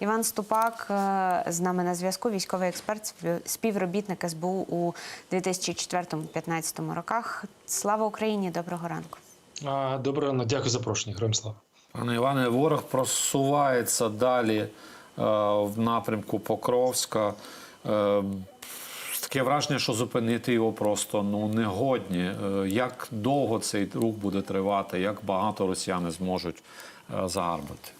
Іван Ступак е, з нами на зв'язку, військовий експерт, спів- співробітник СБУ у 2004-2015 роках. Слава Україні! Доброго ранку. Доброго ранку, дякую за запрошення. Героям слава. Пане Іване, ворог просувається далі е, в напрямку Покровська. Е, таке враження, що зупинити його просто ну, не годні. Е, як довго цей рух буде тривати, як багато росіяни зможуть е, загарбати?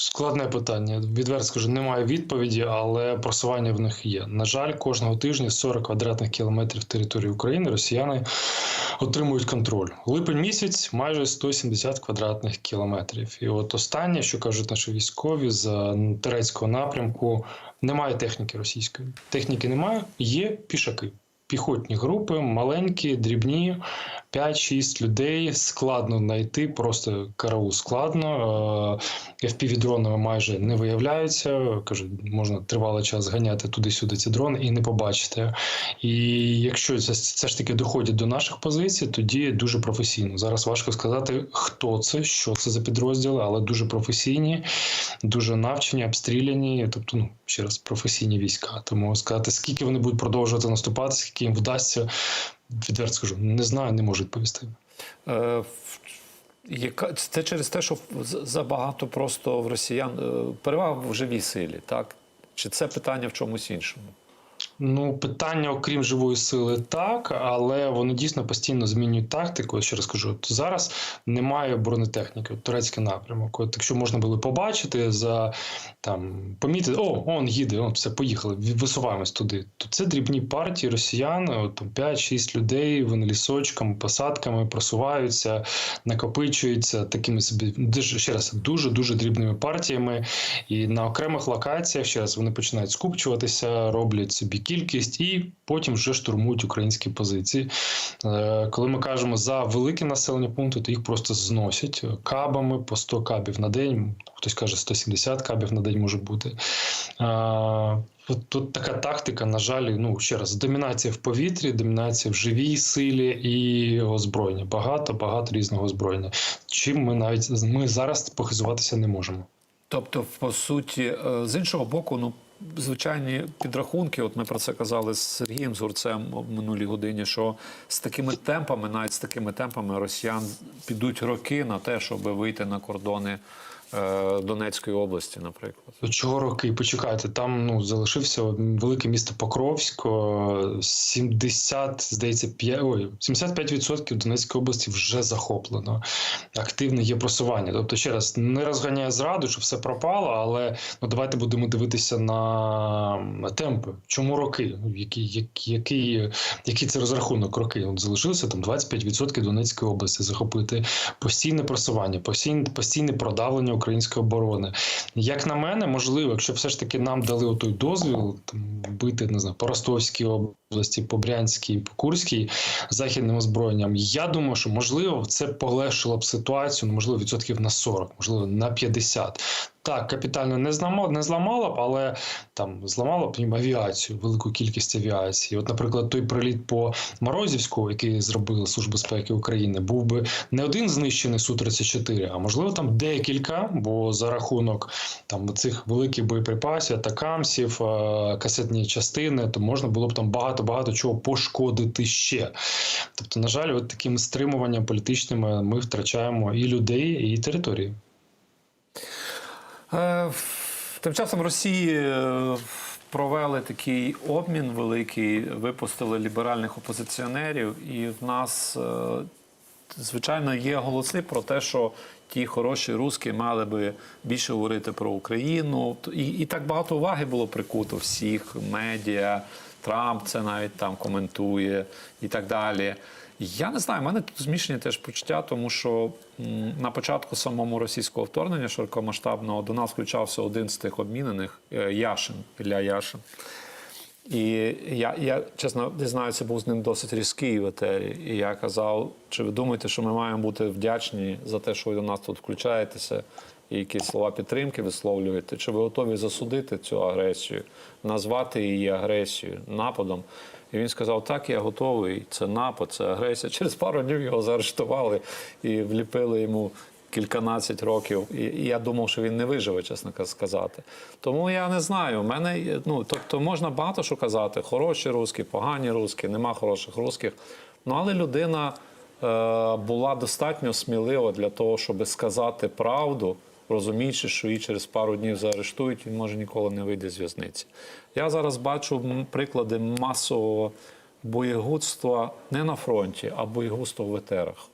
Складне питання. Відверто скажу, немає відповіді, але просування в них є. На жаль, кожного тижня 40 квадратних кілометрів території України росіяни отримують контроль. Липень місяць майже 170 квадратних кілометрів. І от останнє, що кажуть наші військові з Терецького напрямку, немає техніки російської. Техніки немає, є пішаки. Піхотні групи, маленькі, дрібні, 5-6 людей. Складно знайти, просто караул складно. Е, FPV-дронами майже не виявляються. Кажуть, можна тривалий час ганяти туди-сюди ці дрони і не побачити. І якщо це все ж таки доходять до наших позицій, тоді дуже професійно. Зараз важко сказати, хто це, що це за підрозділи, але дуже професійні, дуже навчені, обстріляні. Тобто, ну ще раз, професійні війська. Тому сказати, скільки вони будуть продовжувати наступати, скільки їм вдасться, відверто скажу, не знаю, не можу відповісти. Е, яка, це через те, що забагато просто в росіян е, перевага в живій силі, так? Чи це питання в чомусь іншому? Ну, питання, окрім живої сили, так, але вони дійсно постійно змінюють тактику. Ще раз кажу, от зараз немає бронетехніки, от турецький напрямок. От якщо можна було побачити за там помітити, о, он їде, он все, поїхали, висуваємось туди. То це дрібні партії росіян, от, там 5-6 людей, вони лісочками, посадками просуваються, накопичуються такими собі дуже ще раз дуже дуже дрібними партіями. І на окремих локаціях ще раз вони починають скупчуватися, роблять собі кількість і потім вже штурмують українські позиції. Е, Коли ми кажемо за великі населені пункти, то їх просто зносять кабами по 100 кабів на день. Хтось каже 170 кабів на день може бути. Е, От тут така тактика, на жаль, ну ще раз, домінація в повітрі, домінація в живій силі і озброєння. Багато, багато різного озброєння. Чим ми навіть ми зараз похизуватися не можемо. Тобто, по суті, е, з іншого боку, ну. Звичайні підрахунки, от ми про це казали з Сергієм Зурцем в минулій годині, що з такими темпами, навіть з такими темпами, росіян підуть роки на те, щоб вийти на кордони Донецької області, наприклад. Чого роки? Почекайте, там ну залишився велике місто Покровськ, о, 70, здається, 5, ой, 75% Донецької області вже захоплено. Активне є просування. Тобто, ще раз не розганяє зраду, що все пропало, але ну давайте будемо дивитися на темпи. Чому роки? Який, який, який, який це розрахунок роки? От залишилося там 25% Донецької області захопити постійне просування, постійне, постійне продавлення української оборони. Як на мене, можливо, якщо все ж таки нам дали той дозвіл там бити не знаю, по Ростовській області, по Брянській, по Курській західним озброєнням. Я думаю, що можливо це полегшило б ситуацію, ну, можливо, відсотків на 40, можливо, на 50. Так, капітально не зламало, не зламало б, але там зламало б їм авіацію, велику кількість авіації. От, наприклад, той приліт по Морозівську, який зробила Служба безпеки України, був би не один знищений су 34 а можливо там декілька, бо за рахунок там цих великих боєприпасів, атакамсів, е, касетні частини, то можна було б там багато багато чого пошкодити ще. Тобто, на жаль, от таким стримуванням політичними ми втрачаємо і людей, і території. Е, Тим часом Росії е, провели такий обмін великий, випустили ліберальних опозиціонерів, і в нас, е, звичайно, є голоси про те, що ті хороші русські мали би більше говорити про Україну. І, і так багато уваги було прикуто всіх медіа. Трамп це навіть там коментує і так далі. Я не знаю, в мене тут змішані теж почуття, тому що на початку самому російського вторгнення широкомасштабного до нас включався один з тих обмінених е, Яшин, Ілля Яшин. І я, я чесно дізнаюся, був з ним досить різкий в етері. І я казав, чи ви думаєте, що ми маємо бути вдячні за те, що ви до нас тут включаєтеся, і якісь слова підтримки висловлюєте? Чи ви готові засудити цю агресію, назвати її агресією, нападом? І він сказав: так, я готовий. Це напад, це агресія. Через пару днів його заарештували і вліпили йому кільканадцять років, і, я думав, що він не виживе, чесно сказати. Тому я не знаю. У мене ну, тобто можна багато що казати: хороші русські, погані русські, нема хороших русських. Ну але людина е, була достатньо смілива для того, щоб сказати правду, розуміючи, що її через пару днів заарештують, він може ніколи не вийде з в'язниці. Я зараз бачу приклади масового боєгудства не на фронті, а боєгудства в етерах.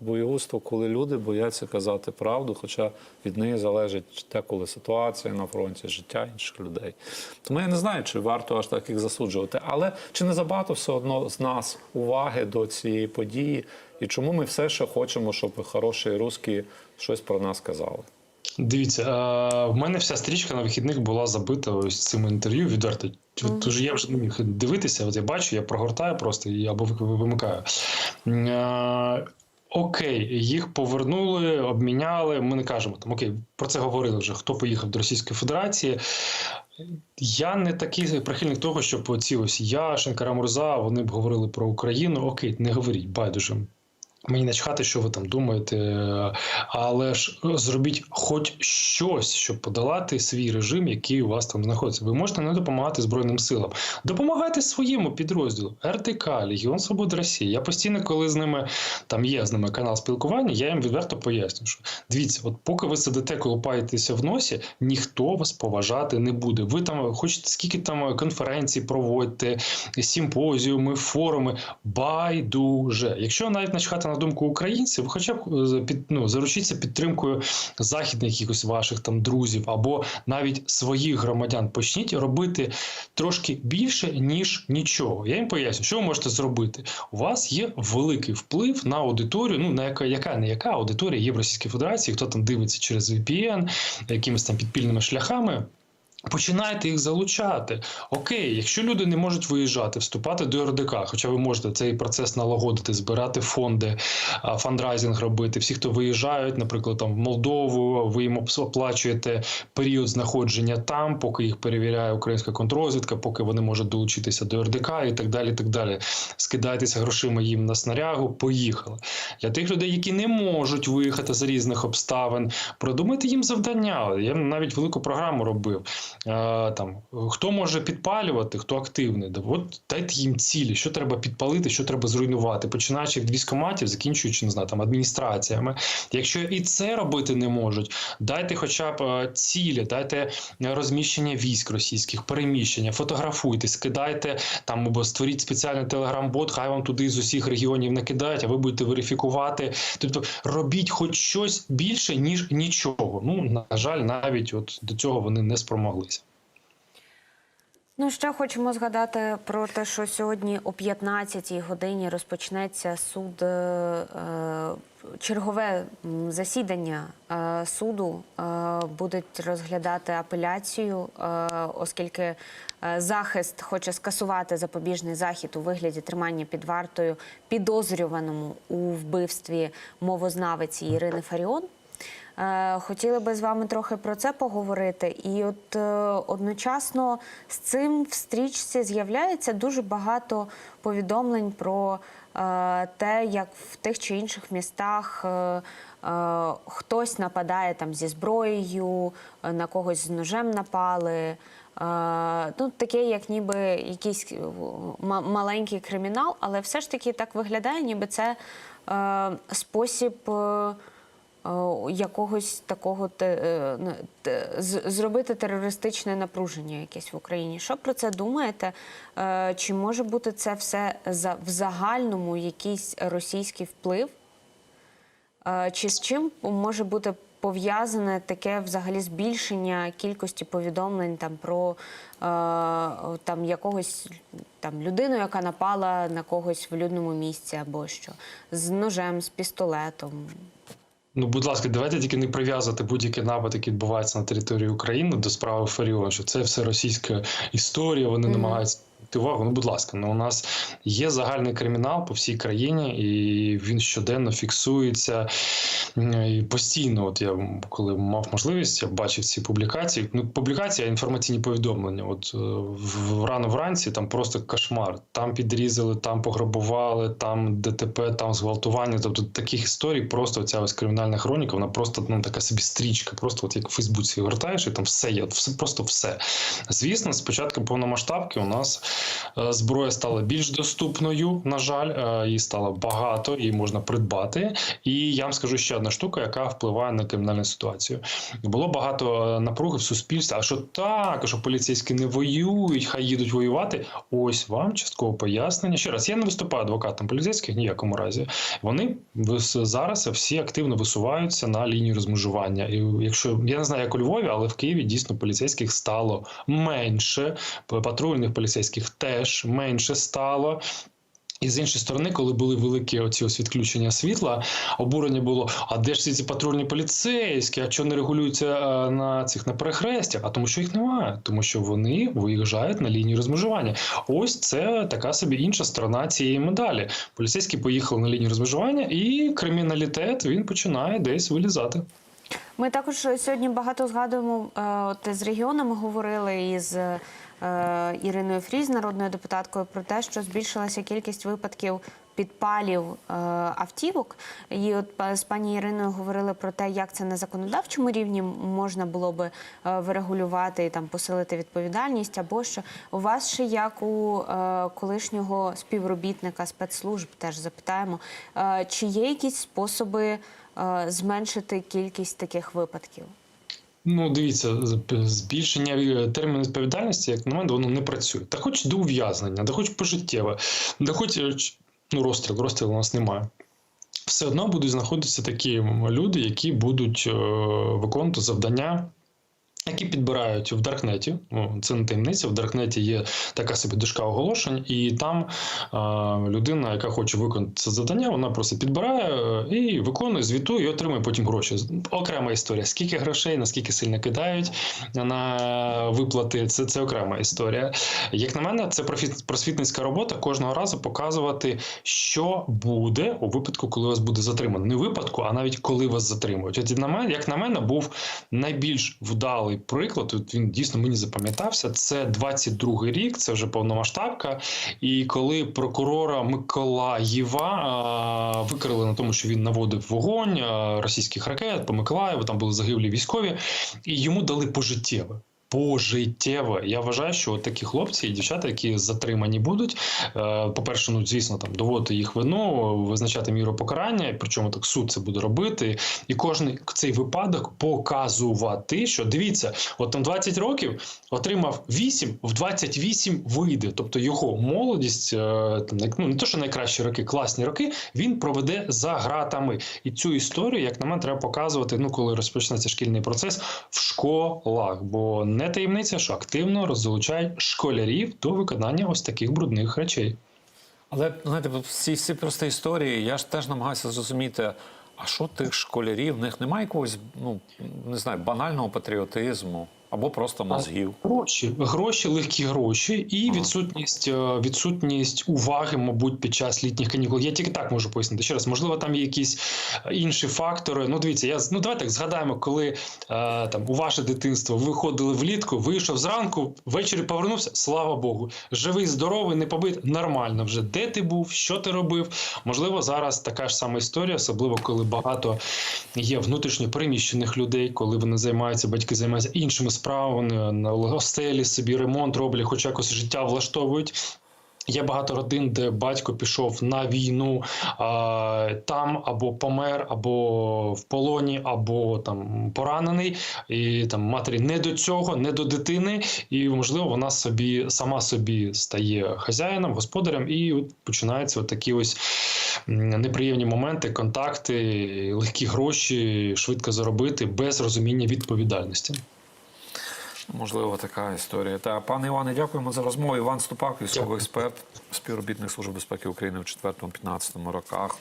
Боєгудство, коли люди бояться казати правду, хоча від неї залежить деколи ситуація на фронті, життя інших людей. Тому я не знаю, чи варто аж так їх засуджувати. Але чи не забагато все одно з нас уваги до цієї події, і чому ми все ще хочемо, щоб хороші русські щось про нас казали? Дивіться, е, в мене вся стрічка на вихідних була забита ось цим інтерв'ю відверто. Тож я вже не міг дивитися, от я бачу, я прогортаю просто і або вимикаю. Е, Окей, їх повернули, обміняли. Ми не кажемо там окей, про це говорили вже. Хто поїхав до Російської Федерації? Я не такий прихильник того, щоб оці ось я, Шенкара Мурза, вони б говорили про Україну. Окей, не говоріть, байдуже. Мені начхати, що ви там думаєте, але ж е, зробіть хоч щось, щоб подолати свій режим, який у вас там знаходиться. Ви можете не допомагати Збройним силам. Допомагайте своєму підрозділу РТК, Легіон Свободи Росії. Я постійно, коли з ними там є з ними канал спілкування, я їм відверто поясню, що дивіться, от поки ви сидите, колупаєтеся в носі, ніхто вас поважати не буде. Ви там хочете скільки там конференцій проводьте, симпозіуми, форуми. Байдуже. Якщо навіть начхати на думку українців, хоча б е, під, ну, заручіться підтримкою західних якихось ваших там друзів або навіть своїх громадян. Почніть робити трошки більше, ніж нічого. Я їм поясню, що ви можете зробити. У вас є великий вплив на аудиторію. Ну на яка, яка не яка аудиторія є в Російській Федерації, хто там дивиться через VPN, якимись там підпільними шляхами. Починайте їх залучати. Окей, якщо люди не можуть виїжджати, вступати до РДК, хоча ви можете цей процес налагодити, збирати фонди, фандрайзинг робити. Всі, хто виїжджають, наприклад, там в Молдову, ви їм оплачуєте період знаходження там, поки їх перевіряє українська контррозвідка, поки вони можуть долучитися до РДК і так далі. так далі. Скидайтеся грошима їм на снарягу, поїхали. Для тих людей, які не можуть виїхати з різних обставин, продумайте їм завдання. Я навіть велику програму робив. Е, там хто може підпалювати, хто активний. От дайте їм цілі, що треба підпалити, що треба зруйнувати, починаючи від військоматів, закінчуючи не знаю, там адміністраціями. Якщо і це робити не можуть, дайте хоча б е, цілі, дайте розміщення військ російських, переміщення, фотографуйте, скидайте там або створіть спеціальний телеграм-бот, хай вам туди з усіх регіонів накидають, а ви будете верифікувати. Тобто робіть хоч щось більше, ніж нічого. Ну на жаль, навіть от до цього вони не спромоглися. Ну, ще хочемо згадати про те, що сьогодні о 15-й годині розпочнеться суд, е, е, чергове засідання е, суду. Будуть розглядати апеляцію, оскільки захист хоче скасувати запобіжний захід у вигляді тримання під вартою підозрюваному у вбивстві мовознавиці Ірини Фаріон. Е, Хотіли би з вами трохи про це поговорити. І от е, одночасно з цим в стрічці з'являється дуже багато повідомлень про е, те, як в тих чи інших містах хтось нападає там зі зброєю, на когось з ножем напали. Ну, таке, як ніби якийсь маленький кримінал, але все ж таки так виглядає, ніби це спосіб. Е, якогось такого е, зробити терористичне напруження якесь в Україні. Що про це думаєте? Е, Чи може бути це все в загальному якийсь російський вплив? Чи з чим може бути пов'язане таке взагалі збільшення кількості повідомлень там про там якогось там людину, яка напала на когось в людному місці або що з ножем, з пістолетом? Ну, будь ласка, давайте тільки не прив'язувати будь-який напад, який відбувається на території України до справи Фаріон, що це все російська історія. Вони Мгм. намагаються звернути увагу. Ну, будь ласка, ну у нас є загальний кримінал по всій країні, і він щоденно фіксується і постійно. От я коли мав можливість, я бачив ці публікації. Ну, публікація, інформаційні повідомлення. От е, рано вранці там просто кошмар. Там підрізали, там пограбували, там ДТП, там зґвалтування. Тобто таких історій просто ця ось кримінальна хроніка, вона просто ну така собі стрічка. Просто от як в Фейсбуці гортаєш, і там все є, все просто все. Звісно, з початку повномасштабки у нас зброя стала більш доступною. На жаль, е, її стало багато, її можна придбати. І я вам скажу ще одна штука, яка впливає на кримінальну ситуацію. Було багато е, напруги в суспільстві. А що так, що поліцейські не воюють, хай їдуть воювати. Ось вам частково пояснення. Ще раз, я не виступаю адвокатом поліцейських ніякому разі. Вони зараз всі активно висуваються на лінію розмежування. І якщо я не знаю, як у Львові, але в Києві дійсно поліцейських стало менше, патрульних поліцейських теж менше стало. І з іншої сторони, коли були великі оці ось відключення світла, обурення було: а де ж ці, патрульні поліцейські? А чого не регулюються е, на цих на перехрестях? А тому, що їх немає, тому що вони виїжджають на лінію розмежування. Ось це така собі інша сторона цієї медалі. Поліцейські поїхали на лінію розмежування, і криміналітет він починає десь вилізати. Ми також сьогодні багато згадуємо е, от з регіонами говорили із Іриною Фріз, народною депутаткою, про те, що збільшилася кількість випадків підпалів е, автівок. І от з пані Іриною говорили про те, як це на законодавчому рівні можна було би е, врегулювати і там посилити відповідальність, або що у вас ще як у е, колишнього співробітника спецслужб теж запитаємо, е, чи є якісь способи е, зменшити кількість таких випадків? Ну, дивіться, збільшення е, терміну відповідальності, як на мене, воно не працює. Та хоч до ув'язнення, та хоч пожиттєве, да хоч е, ну, розстріл, розстрілу у нас немає. Все одно будуть знаходитися такі люди, які будуть е, виконувати завдання. Які підбирають в Даркнеті, ну, це не таємниця. В Даркнеті є така собі дошка оголошень, і там людина, яка хоче виконати це завдання, вона просто підбирає е, і виконує, звітує і отримує потім гроші. Окрема історія. Скільки грошей, наскільки сильно кидають на виплати, це, це окрема історія. Як на мене, це просвітницька робота кожного разу показувати, що буде у випадку, коли вас буде затримано. Не випадку, а навіть коли вас затримують. От на мене, як на мене, був найбільш вдалий приклад. От він дійсно мені запам'ятався. Це 22-й рік, це вже повномасштабка. І коли прокурора Миколаєва викрили на тому, що він наводив вогонь російських ракет по Миколаєву, там були загиблі військові, і йому дали пожиттєве. Пожиттєве. Я вважаю, що от такі хлопці і дівчата, які затримані будуть, е, по-перше, ну звісно, там доводити їх вину, визначати міру покарання, причому так суд це буде робити, і кожен цей випадок показувати, що дивіться, от там 20 років отримав 8, в 28 вийде. Тобто його молодість, е, там ну не то, що найкращі роки, класні роки, він проведе за гратами. І цю історію, як на мене, треба показувати, ну коли розпочнеться шкільний процес в школах. Бо не таємниця, що активно розлучають школярів до виконання ось таких брудних речей. Але знаєте, всі всі просто історії, я ж теж намагаюся зрозуміти, а що тих школярів, в них немає якогось, ну не знаю, банального патріотизму або просто мозгів. Гроші, гроші, легкі гроші, і відсутність, е, відсутність уваги, мабуть, під час літніх канікул. Я тільки так можу пояснити. Ще раз, можливо, там є якісь е, інші фактори. Ну, дивіться, я ну давайте так згадаємо, коли е, там у ваше дитинство ви ходили влітку, вийшов зранку, ввечері повернувся. Слава Богу, живий, здоровий, не побит, нормально вже. Де ти був, що ти робив? Можливо, зараз така ж сама історія, особливо коли багато є внутрішньо переміщених людей, коли вони займаються, батьки займаються іншими справами, вони на гостелі собі ремонт роблять, хоч якось життя влаштовують. Є багато родин, де батько пішов на війну а, там або помер, або в полоні, або там поранений, і там матері не до цього, не до дитини, і можливо вона собі сама собі стає хазяїном, господарем, і от починаються такі ось неприємні моменти, контакти, легкі гроші, швидко заробити без розуміння відповідальності. Можливо, така історія. Та пане Іване, дякуємо за розмову. Іван Ступак, військовий експерт, співробітник Служби безпеки України в 4-15 роках.